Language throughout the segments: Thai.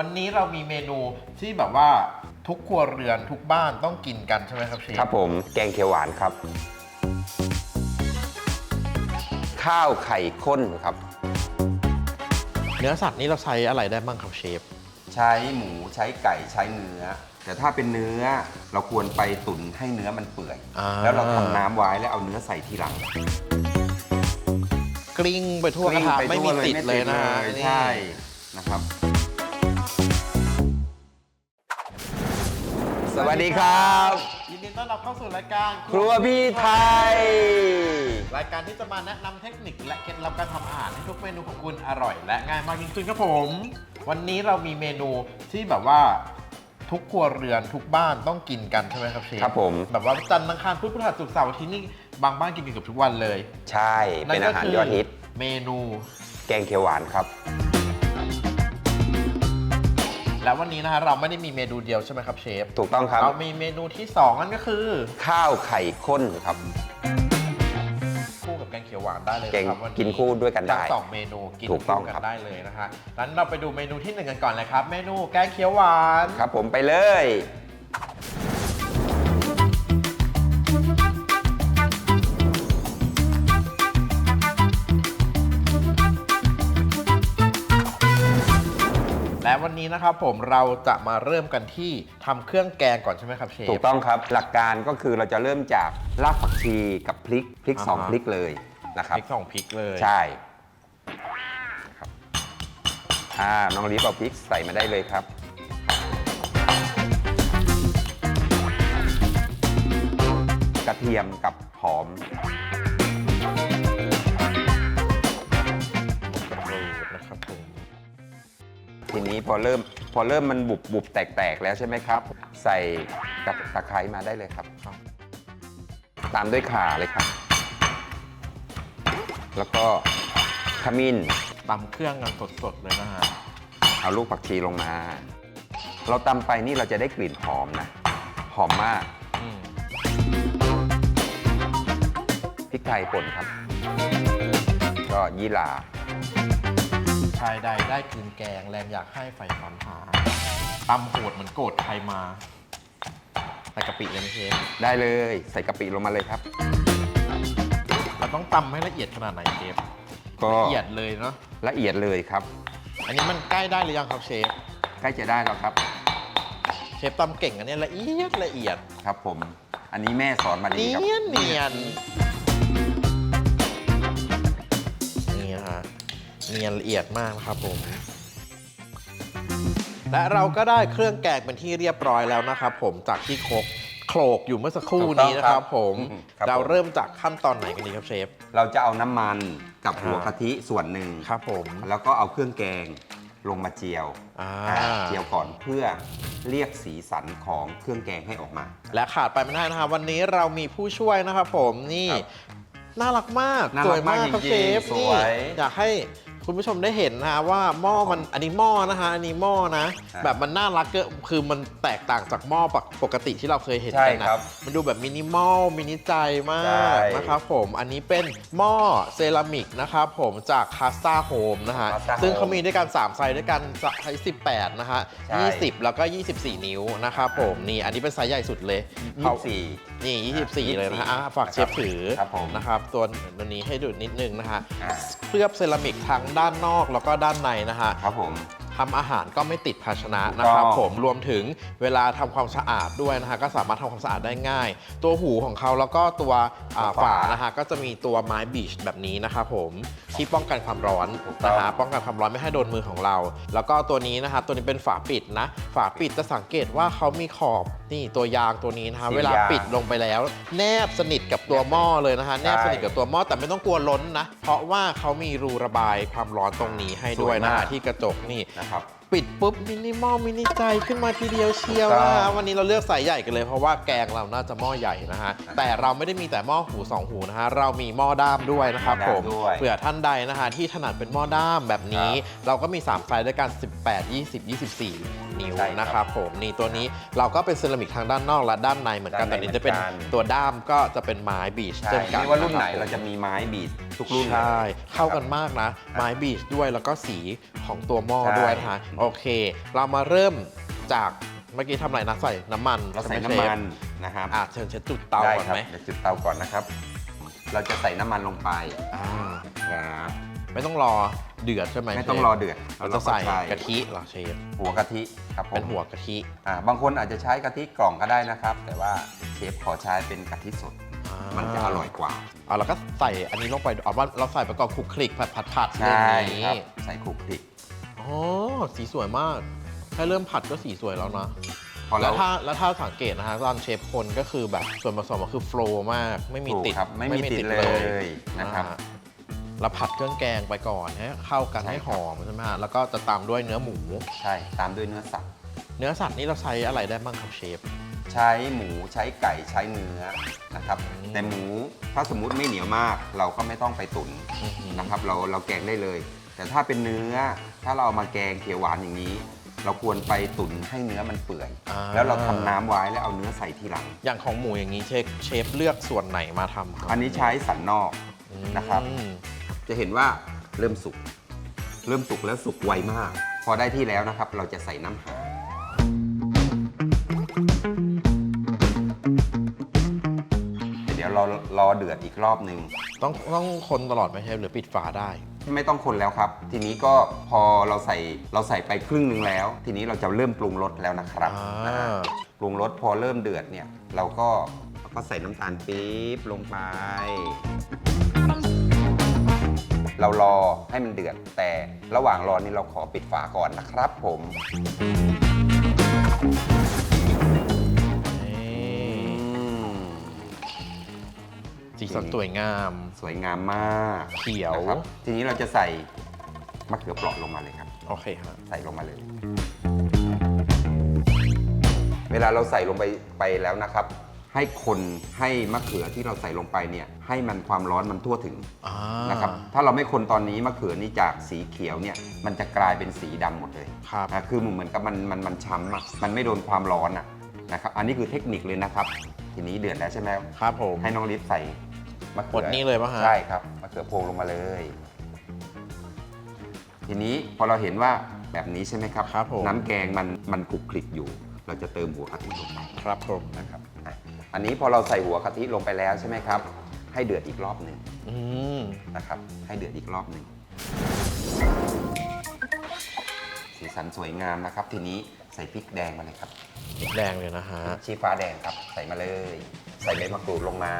วันนี้เรามีเมนูที่แบบว่าทุกครัวเรือนทุกบ้านต้องกินกันใช่ไหมครับเชฟครับผมแกงเขียวหวานครับ ข้าวไข่ข้นครับ เนื้อสัตว์นี่เราใช้อะไรได้บ้างครับเชฟ ใช้หมูใช้ไก่ใช้เนื้อ แต่ถ้าเป็นเนื้อเราควรไปตุ๋นให้เนื้อมันเปื่อย อ่า แล้วเราทำน้ำไว้แล้วเอาเนื้อใส่ทีหลังกลิ้งไปทั่วกระทะกลิ้งปไม่มีทั่วติดเลยนะฮะไม่ติดเลยนี่ใช่นะครับ สวัสดีครับ ยินดีต้อนรับเข้าสู่รายการครัวพี่ไทย รายการที่จะมาแนะนำเทคนิคและเคล็ดลับการทำอาหารให้ทุกเมนูของคุณอร่อย และง่ายมากยิ่งขึ้นครับผม วันนี้เรามีเมนูที่แบบว่าทุกครัวเรือนทุกบ้านต้องกินกันใช่ไหมครับเชฟครับผม แบบว่าจันทร์อังคารพุธพฤหัสศุกร์เสาร์อาทิตย์นี่บางบ้านกินกันเกือบทุกวันเลยใช่ เป็นอาหารยอดฮิต เมนู แกงเขียวหวานครับ และวันนี้นะฮะเราไม่ได้มีเมนูเดียวใช่ไหมครับเชฟถูกต้องครับ เรามีเมนูที่สองนั่นก็คือ ข้าวไข่ข้นครับ คู่กับแกงเขียวหวานได้เลยแกงนะครับวันกินคู่ด้วยกันได้ทั้งสองเมนูกินถูกต้องคู่กัครับนได้เลยนะฮะงั้นเราไปดูเมนูที่หนึ่งกันก่อนเลยครับ เมนูแกงเขียวหวาน ครับผมไปเลย นนี้นะครับผมเราจะมาเริ่มกันที่ทำเครื่องแกงก่อนใช่ไหมครับเชฟ ถูกต้องครับหลักการก็คือเราจะเริ่มจากรากผักชีกับพริกพริกสองอ่าฮะ พริกเลยนะครับพริกสองพริกเลยใช่ครับอ่าน้องลิฟเอาพริกใส่มาได้เลยครับ กระเทียมกับ ทีนี้พอเริ่มพอเริ่มมันบุบบุบแตกๆแล้วใช่ไหมครับ ใส่กับตะไคร้มาได้เลยครับครับ ตามด้วยข่าเลยครับ แล้วก็ขมิ้นตำเครื่องกันสดๆเลยนะฮะเอาลูกผักชีลงมา เราตำไปนี่เราจะได้กลิ่นหอมนะ หอมมากอืมพริกไทยป่นครับ ก็ยี่หร่าชายใดได้คืนแกงแรงอยากให้ไฟฝันหาตำโหดเหมือนโกรธใครมาใส่กะปิเลยไหมเชฟได้เลย ใส่กะปิลงมาเลยครับ เราต้องตำให้ละเอียดขนาดไหนเชฟก็ละเอียดเลยเนาะละเอียดเลยครับ อันนี้มันใกล้ได้หรือยังครับเชฟใกล้จะได้แล้วครับ เชฟตำเก่งอันเนี้ยละเอียดละเอียดครับผม อันนี้แม่สอนมาดีเนีครับ ยนเนียนนี่ เนียนละเอียดมากนะครับผม และเราก็ได้เครื่องแกงเป็นที่เรียบร้อยแล้วนะครับผมจากที่ครกโขลกอยู่เมื่อสักครู่นี้นะครับผมอืครับเราผมเริ่มจากขั้นตอนไหนกันดีครับเชฟ เราจะเอาน้ำมันกับหัวอ่ากะทิส่วนหนึ่งครับผม แล้วก็เอาเครื่องแกงลงมาเจียวอ่า อ่าเจียวก่อนเพื่อเรียกสีสันของเครื่องแกงให้ออกมา และขาดไปไม่ได้นะครับวันนี้เรามีผู้ช่วยนะครับผมนี่ ครับน่ารักมากน่าสรัวยกมากมากครับจริงๆเชฟสนี่วย อยากให้ คุณผู้ชมได้เห็นนะฮะว่าหม้อมันอันนี้หม้อนะฮะอันนี้หม้อนะอ่าแบบมันน่ารักเกอะคือมันแตกต่างจากหม้อปกติที่เราเคยเห็นใช่กันนะ ครับมันดูแบบมินิมอลมินิใจมาใช่กนะครับผมอันนี้เป็นหม้อเซรามิกนะครับผมจากคาสตาโฮมนะฮะ Casa ซึ่งเขา Home มีด้วยกัน3ไซส์ด้วยกันไซส์18 นะฮะ ใช่ 20 แล้วก็ 24 นิ้วนะครับผมนี่อันนี้เป็นไซส์ใหญ่สุดเลยยี่เขาสิบสี่นี่24 24 เลยนะฮะอะฝากเชฟถือครับผมนะครับตัวตัวนี้ให้ดูนิดนึงนะฮะอ่า เคลือบเซรามิกทั้งด้านนอกแล้วก็ด้านในนะฮะ ครับผม ทำอาหารก็ไม่ติดภาชนะถูกต้องนะครับ ผมรวมถึงเวลาทำความสะอาดด้วยนะฮะก็สามารถทำความสะอาดได้ง่าย ตัวหูของเขาแล้วก็ตัวอ่าฝาฝานะฮะก็จะมีตัวไม้บีชแบบนี้นะครับผมที่ป้องกันความร้อนถูกต้องนะฮะป้องกันความร้อนไม่ให้โดนมือของเรา แล้วก็ตัวนี้นะฮะตัวนี้เป็นฝาปิดนะ ฝาปิดจะสังเกตว่าเขามีขอบนี่ตัวยางตัวนี้นะฮะสีเวลายางปิดลงไปแล้ว แนบสนิทกับตัวหม้อเลยนะฮะแนบใช่สนิทกับตัวหม้อแต่ไม่ต้องกลัวล้นนะเพราะว่าเขามีรูระบายความร้อนตรงนี้ให้ด้วยนะสวยฮะมากที่กระจกนี่ นะครับ ปิดปุ๊บมินิมอลมินิใจขึ้นมาทีเดียวเชียวถูกต้นะองฮะวันนี้เราเลือกสายใหญ่กันเลยเพราะว่าแกงเราน่าจะหม้อใหญ่นะฮะแต่เราไม่ได้มีแต่หม้อหูสองหูนะฮะเรามีหม้อด้ามด้วยนะครับหม้อผด้ามมด้วยเผื่อท่านใดนะฮะที่ถนัดเป็นหม้อด้ามแบบนี้ เราก็มี 3 ไซส์ด้วยกัน 18 20 24 นิ้วใช่ครับนะครับผมนี่ตัวนี้เราก็เป็นเซรามิกทางด้านนอกและด้านในเหมือนกันด้านในแต่นี้จะเป็นเหมือนกัน ตัวด้ามก็จะเป็นไม้บีชใช่เช่นกันไม่ว่ารุ่นไหนคบผม เราจะมีไม้บีด ทุกรุ่นเลยใช่ เข้ากันมากนะ ไม้บีชด้วยแล้วก็สีของตัวหม้อใช่ด้วยนะคะโอเค เรามาเริ่มจากเมื่อกี้ทำอะไรนะใส่น้ำมันเราใส่ช่ไหน้ำมันเชนะครับฟอะเชิญเช็ดจุดเตาได้ก่อนครับไหมเดี๋ยวจุดเตาก่อนนะครับ เราจะใส่น้ำมันลงไปอ่าครับไม่ต้องรอเดือดใช่ไหมไม่ต้องชฟรอเดือดเราจะใส่ก็กะทิเหรอเชฟหัวกะทิครับผมเป็นหัวกะทิ อ่าบางคนอาจจะใช้กะทิกล่องก็ได้นะครับ แต่ว่าเชฟขอใช้เป็นกะทิสดอ่า มันจะอร่อยกว่าเอาแล้วก็ใส่อันนี้ลงไปเอาว่าเราใส่ไปก่อนคลุกคลิกผัดผัดผัดใช่เรื่องนี้ครับใส่คลุกคลิกอ๋อสีสวยมากแค่เริ่มผัดก็สีสวยแล้วนะพอแล้เราวถ้าแล้วถ้าสังเกตนะฮะตอนเชฟคนก็คือแบบส่วนผสมก็คือโฟลว์มาก ไม่มีถูกติดครับไม่มีติดเลยนะครับอ่าเราผัดเครื่องแกงไปก่อนให้เข้ากันใช่ให้คหรับอมใช่ไหมฮะแล้วก็จะตามด้วยเนื้อหมู ใช่ ตามด้วยเนื้อสัตว์ เนื้อสัตว์นี่เราใช้อะไรได้บ้างครับเชฟ ใช้หมูใช้ไก่ใช้เนื้อนะครับอืมแต่หมูถ้าสมมุติไม่เหนียวมาก เราก็ไม่ต้องไปตุ๋นอื้อหือนะครับเราเราแกงได้เลย แต่ถ้าเป็นเนื้อถ้าเราเอามาแกงเขียวหวานอย่างนี้ เราควรไปตุ๋นให้เนื้อมันเปื่อย อ่า แล้วเราทำน้ำไว้แล้วเอาเนื้อใส่ทีหลัง อย่างของหมูอย่างนี้เชฟเชฟเลือกส่วนไหนมาทำครับอันนี้ใช้สันนอกอืมนะครับจะเห็นว่าเริ่มสุก เริ่มสุกแล้วสุกไวมาก พอได้ที่แล้วนะครับ เราจะใส่น้ำหาเเรารอเดือดอีกรอบหนึ่งต้องต้องคนตลอดไหมเชฟหรือปิดฝาได้ ไม่ต้องคนแล้วครับ ทีนี้ก็พอเราใส่เราใส่ไปครึ่งหนึ่งแล้ว ทีนี้เราจะเริ่มปรุงรสแล้วนะครับอ่านะฮะปรุงรสพอเริ่มเดือดเนี่ยเราก็เราก็ใส่น้ำตาลปี๊บลงไป เรารอให้มันเดือดแต่ระหว่างรอนี่เราขอปิดฝาก่อนนะครับผม สีสันสวยงาม สวยงามมากเขียว นะครับทีนี้เราจะใส่มะเขือเปราะลงมาเลยครับ โอเคฮะใส่ลงมาเลย เวลาเราใส่ลงไปไปแล้วนะครับ ให้คนให้มะเขือที่เราใส่ลงไปเนี่ยให้มันความร้อนมันทั่วถึงอ่านะครับ ถ้าเราไม่คนตอนนี้มะเขือนี่จากสีเขียวเนี่ยมันจะกลายเป็นสีดำหมดเลย ครับนะคือเหมือนกับมันมันมันช้ำอะมันไม่โดนความร้อนอะนะครับ อันนี้คือเทคนิคเลยนะครับ ทีนี้เดือดแล้วใช่ไหมครับผม ให้น้องลิฟใส่ มะเขืหมดนี่เลยปะฮะ ใช่ครับมะเขือพวงลงมาเลย ทีนี้พอเราเห็นว่าแบบนี้ใช่ไหมครับ ครับผม น้ำแกงมันมันคลุกคลิกอยู่ เราจะเติมหัวกะทิลงไปครับผมนะครับอะอันนี้พอเราใส่หัวกะทิลงไปแล้วใช่ไหมครับ ให้เดือดอีกรอบหนึ่งอืมนะครับ ให้เดือดอีกรอบหนึ่งสีสันสวยงามนะครับ ทีนี้ใส่พริกแดงมาเลยครับ พริกแดงเลยนะฮะ ชี้ฟ้าแดงครับ ใส่มาเลย ใส่ใบมะกรูดลงมา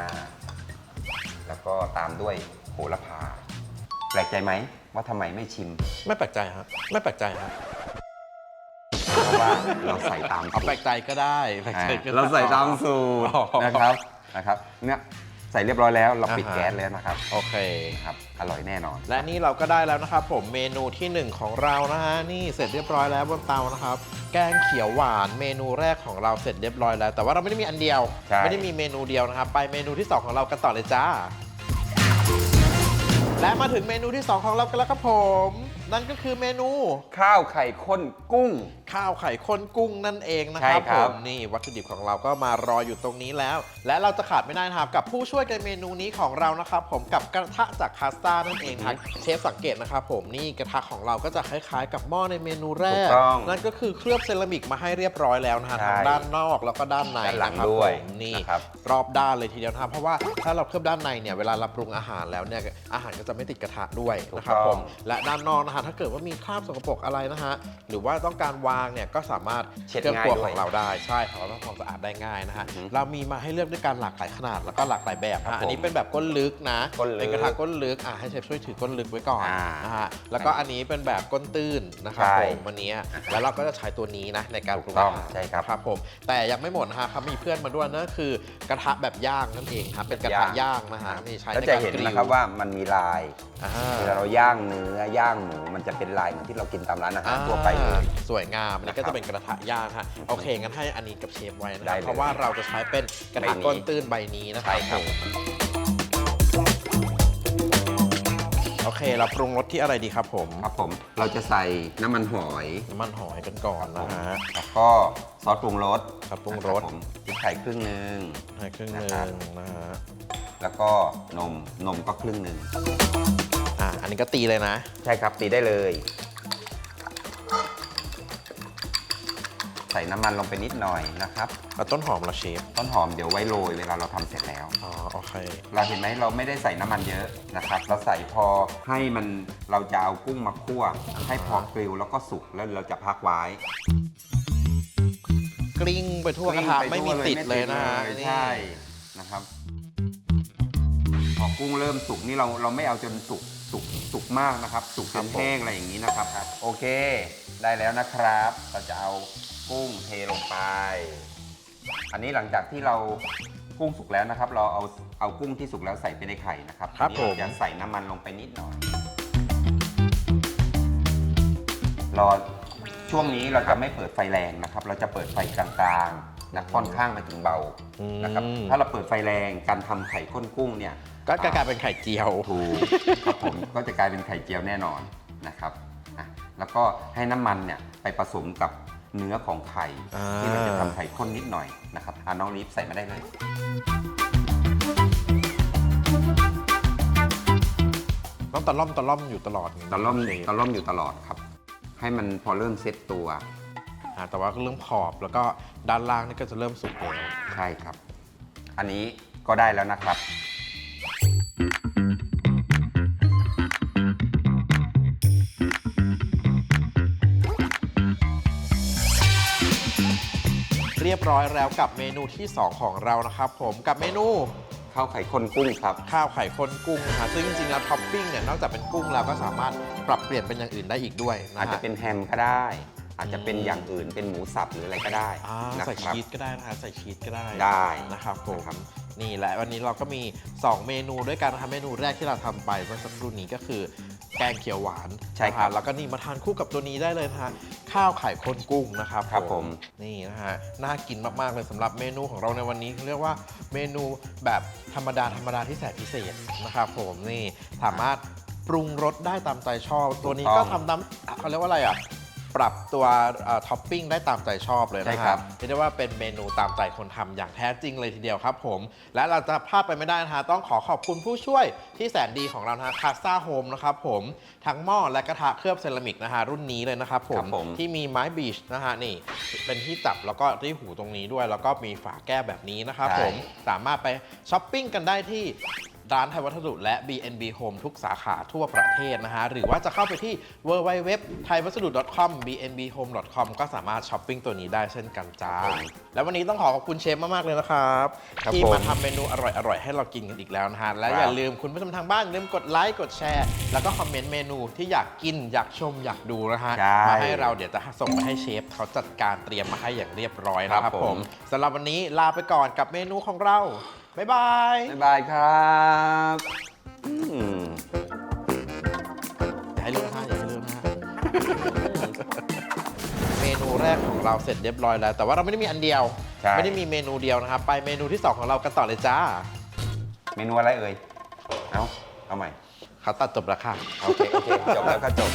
แล้วก็ตามด้วยโหระพา แปลกใจไหมว่าทำไมไม่ชิม ไม่แปลกใจฮะไม่แปลกใจฮะเพราะว่าเราใส่ตามเอาสูแปลตรกใจก็ได้แปลกอ่าใจก็ได้ เราใส่ตามสูตรอ๋อนะครับนะครับเนี่ยใส่เรียบร้อยแล้วเราปิดอ่าฮะ แก๊สแล้วนะครับโอเคครับอร่อยแน่นอน และนี่เราก็ได้แล้วนะครับผมเมนูที่หนึ่งของเรานะฮะนี่เสร็จเรียบร้อยแล้วบนเตานะครับ แกงเขียวหวานเมนูแรกของเราเสร็จเรียบร้อยแล้ว แต่ว่าเราไม่ได้มีอันเดียว ใช่ ไม่ได้มีเมนูเดียวนะครับ ไปเมนูที่สองของเรากันต่อเลยจ้า และมาถึงเมนูที่สองของเรากันแล้วครับผม นั่นก็คือเมนู ข้าวไข่ข้นกุ้ง ข้าวไข่ข้นกุ้งนั่นเองนะคใช่รับคผรับ มนี่วัตถุดิบของเราก็มารออยู่ตรงนี้แล้ว และเราจะขาดไม่ได้นะครับกับผู้ช่วยในเมนูนี้ของเรานะครับ ผมกับกระทะจากคาสตานั่นเองครับเชฟสังเกตนะครับ ผมนี่กระทะของเราก็จะคล้ายๆ กับหม้อในเมนูแรถูกกต้องนั่นก็คือเคลือบเซรามิกมาให้เรียบร้อยแล้วนะฮะใช่ทั้งด้านนอกแล้วก็ด้านในด้านหลังนะครับด้วยผมนี่ นะครับ รอบด้านเลยทีเดียวนะครับเพราะว่าถ้าเราเคลือบด้านในเนี่ยเวลาเราปรุงอาหารแล้วเนี่ยอาหารก็จะไม่ติดกระทะด้วยนะครับผมและด้านนอกนะฮะถ้าเกิดว่ามีคราบสกปรกอะไรนะฮะหรือว่าต้องการวางเนี่ยก็สามารถเช็ดเครื่องง่ายครัวด้ขวยองเราได้ใช่ของเราต้องความสะอาดได้ง่ายนะฮะอือฮึเรามีมาให้เลือกด้วยการหลากหลายขนาดแล้วก็หลากหลายแบบครับฮะอันนี้ผมเป็นแบบก้นลึกนะก้นลึกเป็นกระทะก้นลึกอะให้เชฟช่วยถือก้นลึกไว้ก่อนอ่านะฮะแล้วก็อันนี้เป็นแบบก้นตื้นนะครับใช่ผมวันนี้แล้วเราก็จะใช้ตัวนี้นะในการปรุงถูกต้องอาหารใช่ครับ ครับผมแต่ยังไม่หมดนะฮะเขามีเพื่อนมาด้วยนั่นคือกระทะแบบย่างนั่นเองครับเป็นกระทะย่างนะฮะนี่ใช้แล้วในจะการเห็นกริล นะครับว่ามันมีลาย อ่าเวลาเราย่างเนื้อย่างหมูมันจะเป็นลายเหมือนที่เรากินตามร้านอาหารทั่วไปเลย สวยงามอันนี้ก็นะครับจะเป็นกระทะย่างฮะโอเคงั้นให้อันนี้กับเชฟไว้นะคได้รับเลยเพราะว่าเราจะใช้เป็นกระทะใบนี้ ก้นตื้นใบนี้นะครัใช่บครับ โอเคเราปรุงรสที่อะไรดีครับผมครับผมเราจะใส่น้ำมันหอยน้ำมันหอยกันก่อนนะฮะ แล้วก็ซอสปรุงรสซอสปรุงรส นะคบผมพริกไทยครึ่งหนึ่ง ให้ครึ่งหนะนึ่ครับงนะฮะ แล้วก็นมนมก็ครึ่งหนึ่งอ่า อันนี้ก็ตีเลยนะ ใช่ครับตีได้เลย ใส่น้ำมันลงไปนิดหน่อยนะครับแล้วต้นหอมเราเชฟ ต้นหอมเดี๋ยวไว้โรยเวลาเราทำเสร็จแล้ว อ๋อโอเค เราเห็นไหมเราไม่ได้ใส่น้ำมันเยอะนะครับ เราใส่พอให้มันเราจะเอากุ้งมาคั่ว ให้พอกริลแล้วก็สุกแล้วเราจะพักไว้ กลิ้งไปทั่วกระทะไม่มีติดเลยนะฮะไม่ติดเลยนี่ใช่นะครับ พอกุ้งเริ่มสุกนี่เราเราไม่เอาจนสุก สุกสุกมากนะครับ สุกจนแห้งอะไรอย่างนี้นะครับโอเค ได้แล้วนะครับ เราจะเอากุ้งเทลงไป อันนี้หลังจากที่เรากุ้งสุกแล้วนะครับ เราเอาเอากุ้งที่สุกแล้วใส่ไปในไข่นะครับครับทีนี้ผมเราจะใส่น้ำมันลงไปนิดหน่อยรอช่วงนี้เราจะไม่เปิดไฟแรงนะครับ เราจะเปิดไฟกลางๆนะค่อนข้างไปถึงเบานะครับอืมถ้าเราเปิดไฟแรงการทำไข่ข้นกุ้งเนี่ย ก็กลายเป็นไข่เจียว ถูกครับผมก็จะกลายเป็นไข่เจียวแน่นอนนะครับอะแล้วก็ให้น้ำมันเนี่ยไปผสมกับเนื้อของไข่อ่า ที่เราจะทำไข่ข้นนิดหน่อยนะครับอะน้องลิฟใส่มาได้เลยต้องตะล่อมตะล่อมอยู่ตลอดตะล่อมเชฟตะล่อมอยู่ตลอดครับ ให้มันพอเริ่มเซ็ตตัว อ่าแต่ว่าเรื่องขอบแล้วก็ด้านล่างนี่ก็จะเริ่มสุกแล้ว ใช่ครับ อันนี้ก็ได้แล้วนะครับ เรียบร้อยแล้วกับเมนูที่ 2 ของเรานะครับผมกับเมนู ข้าวไข่ข้นกุ้งครับ ข้าวไข่ข้นกุ้งนะฮะซึ่งจริงๆแล้วท็อปปิ้งเนี่ยนอกจากเป็นกุ้งแล้วก็สามารถปรับเปลี่ยนเป็นอย่างอื่นได้อีกด้วยนะอาจฮะจะเป็นแฮมก็ได้ อาจจะเป็นอย่างอื่นเป็นหมูสับหรืออะไรก็ได้อ่านะใส่ครับ ชีสก็ได้นะฮะใส่ชีสก็ได้ได้นะครับผมนะครับ นี่แหละวันนี้เราก็มี 2 เมนูด้วยกันนะครับเมนูแรกที่เราทำไปเมื่อสักครู่นี้ก็คือ แกงเขียวหวานใช่ครับนะฮะแล้วก็นี่มาทานคู่กับตัวนี้ได้เลยนะฮะข้าวไข่ข้นกุ้งนะครับครับผม นี่นะฮะน่ากินมาก ๆ เลยสำหรับเมนูของเราในวันนี้เรียกว่าเมนูแบบธรรมดาธรรมดาที่แสนพิเศษนะครับผมนี่สามารถปรุงรสได้ตามใจชอบ ตัวนี้ก็ทำตามเขาเรียกว่าอะไรอะ ปรับตัวเอ่อท็อปปิ้งได้ตามใจชอบเลยใช่นะคครัรับบเรียกได้ว่าเป็นเมนูตามใจคนทำอย่างแท้จริงเลยทีเดียวครับผม และเราจะพลาดไปไม่ได้นะฮะต้องขอขอบคุณผู้ช่วยที่แสนดีของเรานะฮะคาซาโฮมนะครับผม ทั้งหม้อและกระทะเคลือบเซรามิกนะฮะรุ่นนี้เลยนะครับผครัมบผม ที่มีไม้บีชนะฮะนี่ เป็นที่จับแล้วก็ที่หูตรงนี้ด้วย แล้วก็มีฝาแก้วแบบนี้นะครับใช่ผมสามารถไปช้อปปิ้งกันได้ที่ ร้านไทยวัสดุและ BNB Home ทุกสาขาทั่วประเทศนะฮะ หรือว่าจะเข้าไปที่ www thai วัสดุ .com bnb home com ก็สามารถช้อปปิ้งตัวนี้ได้เช่นกันจ้า แล้ววันนี้ต้องขอขอบคุณเชฟมาก ๆ เลยนะครับ ครับที่ผม มาทำเมนูอร่อย ๆ ให้เรากินกันอีกแล้วนะฮะ และครับอย่าลืมคุณผู้ชมทางบ้านอย่าลืมกดไลค์กดแชร์ แล้วก็คอมเมนต์เมนูที่อยากกินอยากชมอยากดูนะฮะใช่มาให้เราเดี๋ยวจะส่งไปให้เชฟเขาจัดการเตรียมมาให้อย่างเรียบร้อยนะคครัรับบผผมม สำหรับวันนี้ลาไปก่อนกับเมนูของเรา บ๊ายบาย บ๊ายบายครับอืมอย่าให้ลืมนะอย่าให้ลืมนะ เมนูแรกของเราเสร็จเรียบร้อยแล้ว แต่ว่าเราไม่ได้มีอันเดียว ใช่ ไม่ได้มีเมนูเดียวนะครับ ไปเมนูที่2ของเรากันต่อเลยจ้า เมนูอะไรเอ่ย เอาเอาใหม่ เขาตัดจบแล้วค่ะ โอเค โอเค จบแล้วก็จบ